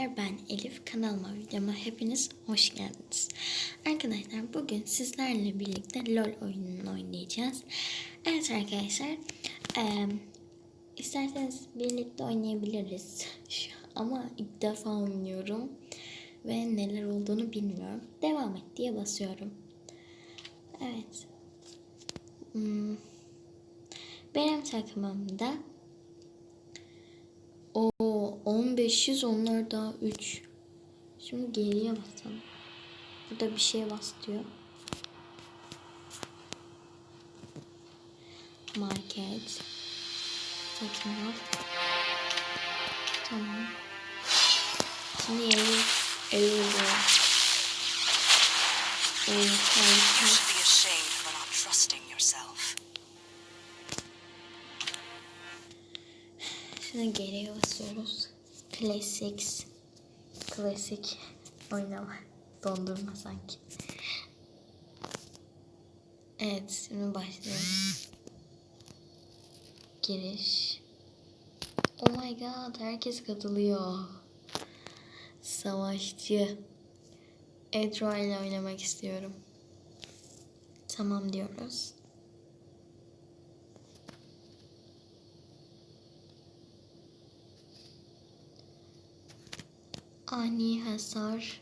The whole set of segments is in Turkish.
Ben Elif kanalıma videoma hepiniz hoş geldiniz. Arkadaşlar bugün sizlerle birlikte LOL oyununu oynayacağız. Evet arkadaşlar eee, isterseniz birlikte oynayabiliriz. Ama ilk defa oynuyorum ve neler olduğunu bilmiyorum. Devam et diye basıyorum. Evet. Hmm. Benim takımımda o 1500 onlar daha 3. Şimdi geriye basalım. Burada bir şey bas diyor. Market. Satın al. Tamam. Şimdi yeni ev oluyor. Ev. Geriye basıyoruz. Classics. Klasik oynama. Dondurma sanki. Evet şimdi başlıyoruz. Giriş. Oh my god herkes katılıyor. Savaşçı. Edra ile oynamak istiyorum. Tamam diyoruz. Ani hasar.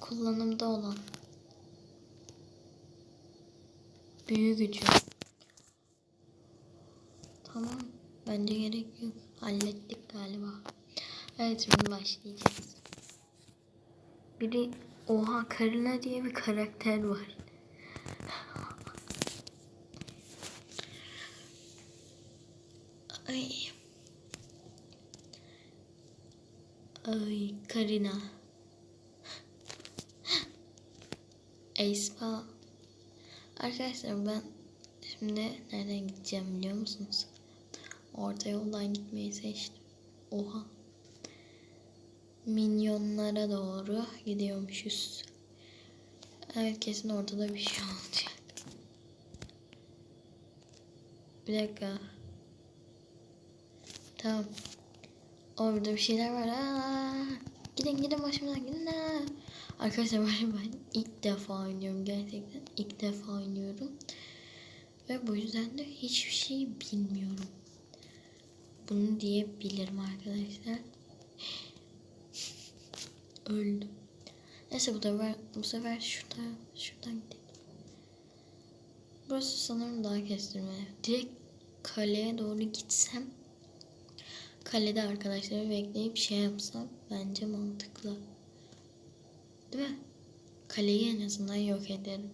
Kullanımda olan. Büyü gücü. Tamam. Bence gerek yok. Hallettik galiba. Evet şimdi başlayacağız. Biri Oha Karina diye bir karakter var. Ay. Ay Karina. Espa. Arkadaşlar ben şimdi nereden gideceğim biliyor musunuz? Orta yoldan gitmeyi seçtim. Oha. Minyonlara doğru gidiyormuşuz. Evet kesin ortada bir şey olacak. Bir dakika. Tamam. Orada bir şeyler var. Aa, gidin gidin başımdan gidin. Aa. Arkadaşlar ben, ilk defa oynuyorum gerçekten. ilk defa oynuyorum. Ve bu yüzden de hiçbir şey bilmiyorum. Bunu diyebilirim arkadaşlar. Öldüm. Neyse bu sefer, bu sefer şuradan, şuradan gidelim. Burası sanırım daha kestirme. Direkt kaleye doğru gitsem kalede arkadaşları bekleyip şey yapsam bence mantıklı. Değil mi? Kaleyi en azından yok ederim.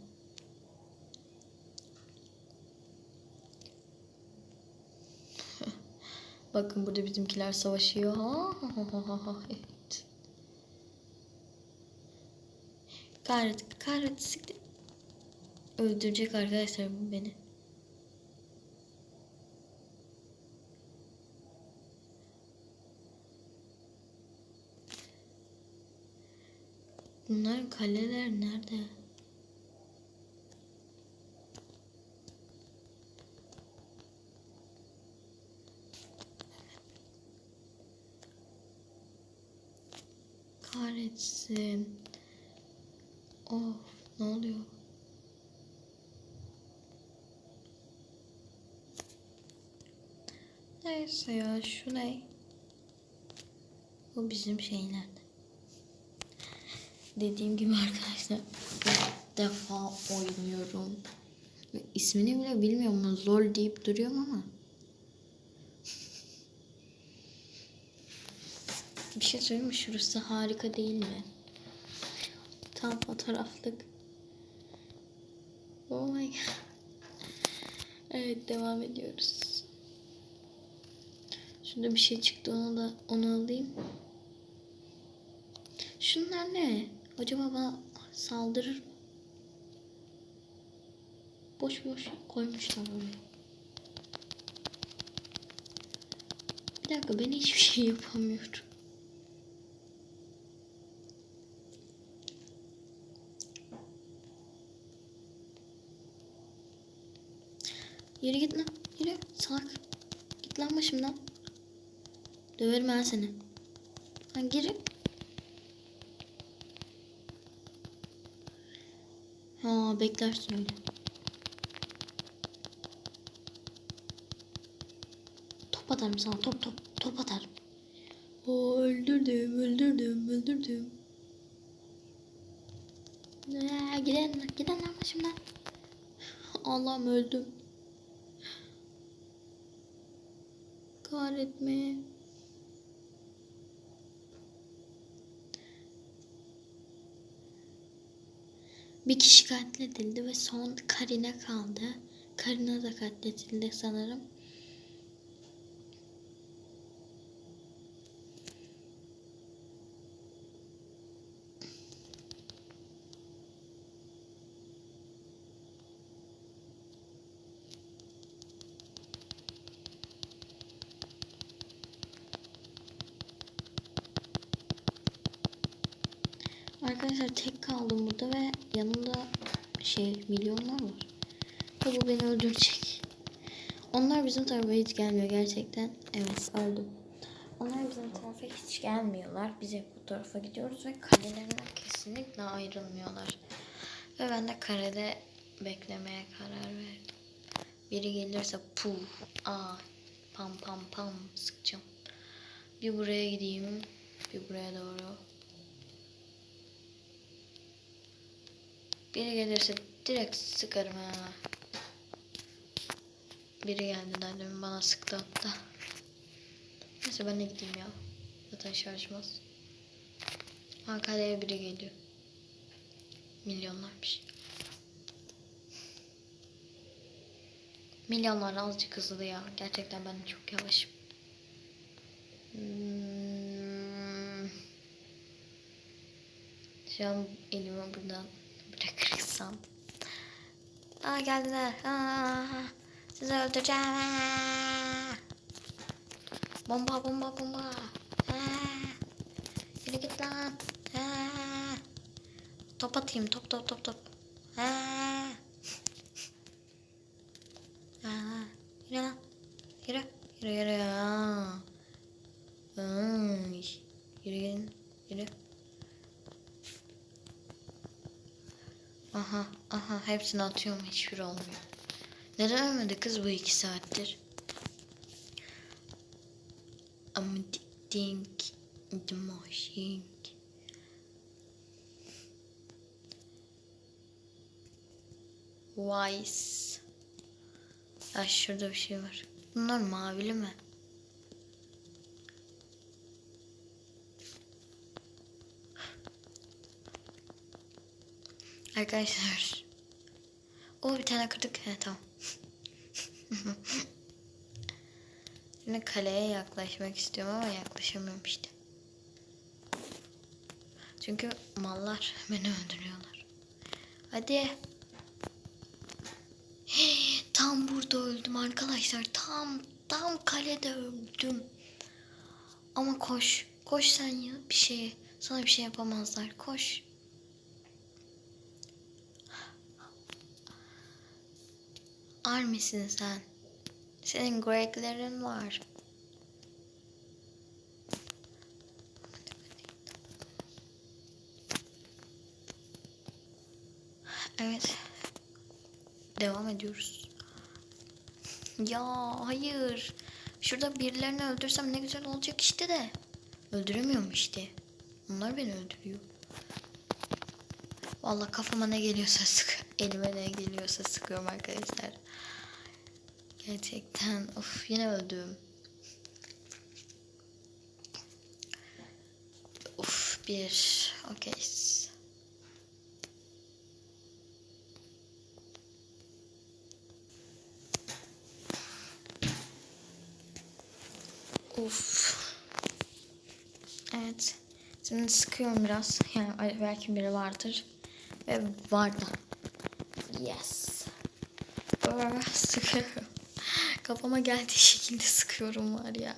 Bakın burada bizimkiler savaşıyor. evet. Kahret, kahret, siktir. Öldürecek arkadaşlar beni. Bunların kaleler nerede? Kahretsin. Of ne oluyor? Neyse ya şu ne? Bu bizim şeylerden. Dediğim gibi arkadaşlar ilk defa oynuyorum. İsmini bile bilmiyorum. Zor deyip duruyorum ama. Bir şey söyleyeyim mi? Şurası harika değil mi? Tam fotoğraflık. Oh my god. Evet devam ediyoruz. Şurada bir şey çıktı onu da onu alayım. Şunlar ne? Acaba bana saldırır mı? Boş boş koymuşlar oraya. Bir dakika ben hiçbir şey yapamıyorum. Yürü git lan. Yürü salak. Git lan başımdan. Döverim ben seni. Lan gir. Ha beklersin öyle. Top atarım sana top top top atarım. Oo, öldürdüm öldürdüm öldürdüm. Aa, giden giden lan başımdan. Allah'ım öldüm. Kahretme. Bir kişi katledildi ve son Karina kaldı. Karina da katledildi sanırım. Arkadaşlar tek kaldım burada ve yanımda şey milyonlar var. Ve bu beni öldürecek. Onlar bizim tarafa hiç gelmiyor gerçekten. Evet öldüm. Onlar bizim tarafa hiç gelmiyorlar. Biz hep bu tarafa gidiyoruz ve kalelerinden kesinlikle ayrılmıyorlar. Ve ben de karede beklemeye karar verdim. Biri gelirse pu, aa, pam pam pam sıkacağım. Bir buraya gideyim, bir buraya doğru. Biri gelirse direkt sıkarım ha. Biri geldi daha demin bana sıktı hatta. Neyse ben de gideyim ya. Zaten şarjmaz. Kaleye biri geliyor. Milyonlarmış. Milyonlar azıcık hızlı ya. Gerçekten ben çok yavaşım. Hmm. Şu an elimi buradan bırakırsam. Aa geldiler. Aa, sizi öldüreceğim. Aa. Bomba bomba bomba. Aa. Yürü git lan. Aa. Top atayım top top top top. Aa. Aa. Yürü lan. Yürü. Yürü yürü. Aa. Ay. Yürü gelin. Yürü. Aha aha hepsini atıyorum hiçbiri olmuyor. Neden ölmedi kız bu iki saattir? I'm addicting the machine. Wise. Ya şurada bir şey var. Bunlar mavili mi? Arkadaşlar. O bir tane kırdık. He tamam. Şimdi kaleye yaklaşmak istiyorum ama yaklaşamıyorum işte. Çünkü mallar beni öldürüyorlar. Hadi. Hey, tam burada öldüm arkadaşlar. Tam tam kalede öldüm. Ama koş. Koş sen ya bir şeye. Sana bir şey yapamazlar. Koş. Army'sin sen. Senin Greg'lerin var. Evet. Devam ediyoruz. Ya hayır. Şurada birilerini öldürsem ne güzel olacak işte de. Öldüremiyorum işte. Onlar beni öldürüyor. Vallahi kafama ne geliyorsa sık, elime ne geliyorsa sıkıyorum arkadaşlar. Gerçekten of yine öldüm. Of bir okey. Of. Evet. Şimdi sıkıyorum biraz. Yani belki biri vardır. Ve var da. Yes. Böyle. Kafama geldiği şekilde sıkıyorum var ya.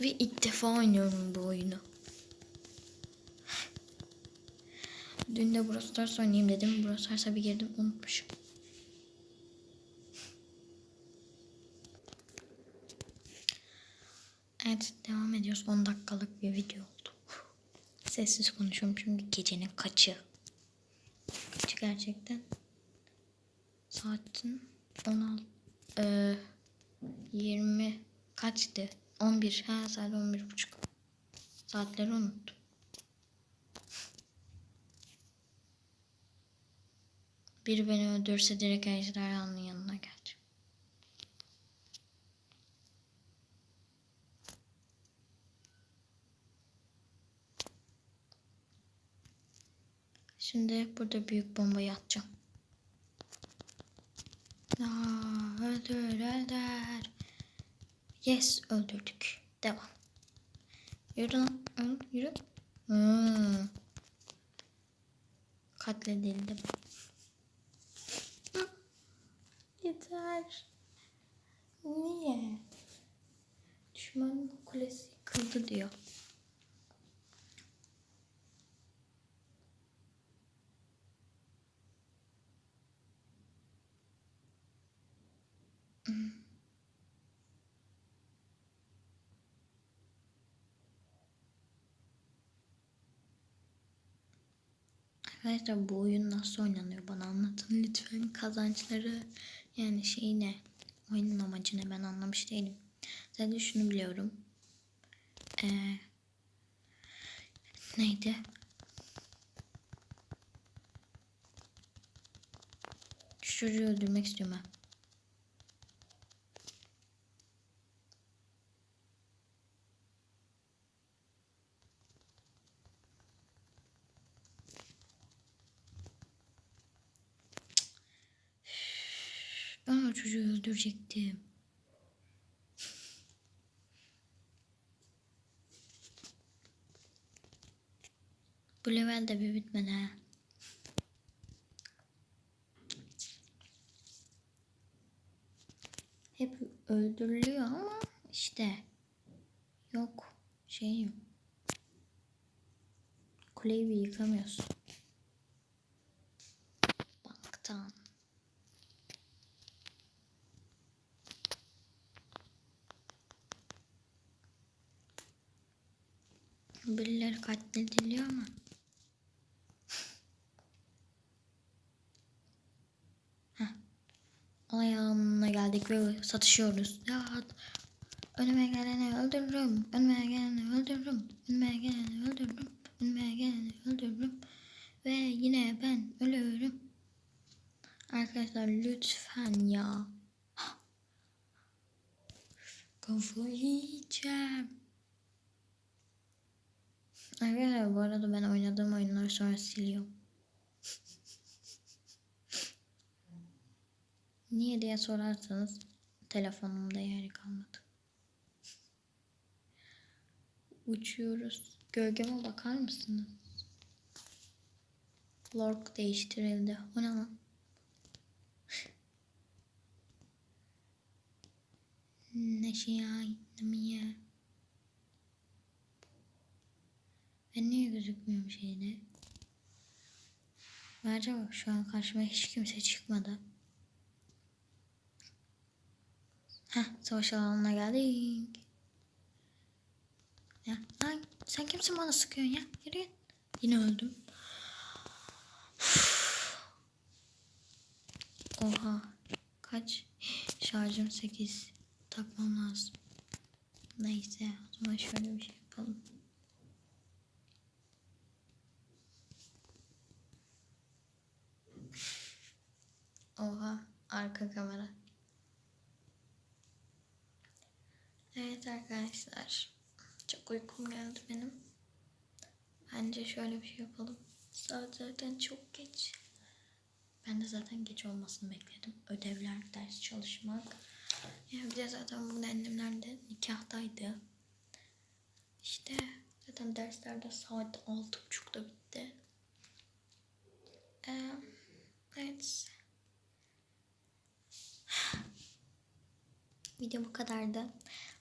Ve ilk defa oynuyorum bu oyunu. Dün de Brawl Stars oynayayım dedim. Brawl Stars'a bir girdim unutmuşum. Evet devam ediyoruz. 10 dakikalık bir video oldu. Sessiz konuşuyorum çünkü gecenin kaçı. Gerçekten. Saatin 16 eee 20 kaçtı? 11. Ha saat 11 buçuk. Saatleri unuttum. Biri beni öldürse direkt ejderhanın yanına geleceğim. Şimdi burada büyük bombayı atacağım. Aa, öldür öldür. Yes öldürdük. Devam. Yürü lan. Yürü. Hmm. Katledildim. Hı. Yeter. Niye? Düşmanın kulesi yıkıldı diyor. Arkadaşlar bu oyun nasıl oynanıyor bana anlatın lütfen kazançları yani şey ne oyunun amacı ne ben anlamış değilim. Sadece şunu biliyorum. Ee, neydi? Şu çocuğu öldürmek istiyorum ben. Ben o çocuğu öldürecektim. Bu level de bir bitmedi ha. Hep öldürülüyor ama işte yok şey yok. Kuleyi bir yıkamıyorsun. Katlediliyor ama. Heh. Olay alanına geldik ve satışıyoruz. Ya önüme geleni öldürürüm. Önüme geleni öldürürüm. Önüme geleni öldürürüm. Önüme geleni öldürürüm. Ve yine ben ölüyorum. Arkadaşlar lütfen ya. Kafayı yiyeceğim. Arkadaşlar bu arada ben oynadığım oyunları sonra siliyorum. Niye diye sorarsanız telefonumda yeri kalmadı. Uçuyoruz. Gölgeme bakar mısınız? Lork değiştirildi. O ne lan? Ne şey ya? Ya? Ben niye gözükmüyorum şeyde? Ayrıca bak şu an karşıma hiç kimse çıkmadı. Heh savaş alanına geldik. Ya ay sen kimsin bana sıkıyorsun ya? Yürü. Yine öldüm. Oha. Kaç? Şarjım 8. Takmam lazım. Neyse o zaman şöyle bir şey yapalım. Oha arka kamera. Evet arkadaşlar. Çok uykum geldi benim. Bence şöyle bir şey yapalım. Saat zaten çok geç. Ben de zaten geç olmasını bekledim. Ödevler, ders çalışmak. Ya bir de zaten bugün annemler de nikahtaydı. İşte zaten dersler de saat altı buçukta bitti. Ee, evet. Video bu kadardı.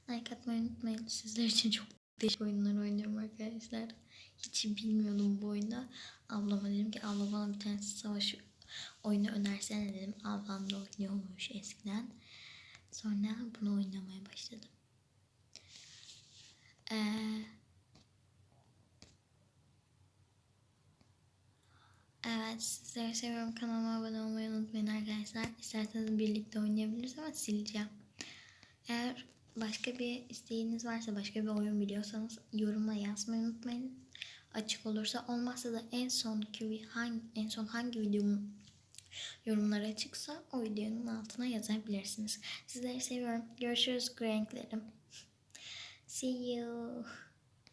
Like atmayı unutmayın. Sizler için çok değişik oyunlar oynuyorum arkadaşlar. Hiç bilmiyordum bu oyunda. Ablama dedim ki abla bana bir tane savaş oyunu önersene dedim. Ablam da oynuyormuş eskiden. Sonra bunu oynamaya başladım. Evet sizleri seviyorum. Kanalıma abone olmayı unutmayın arkadaşlar. İsterseniz birlikte oynayabiliriz ama sileceğim. Eğer başka bir isteğiniz varsa, başka bir oyun biliyorsanız yoruma yazmayı unutmayın. Açık olursa olmazsa da en sonki hangi en son hangi videomun yorumlara açıksa o videonun altına yazabilirsiniz. Sizleri seviyorum. Görüşürüz renklerim. See you.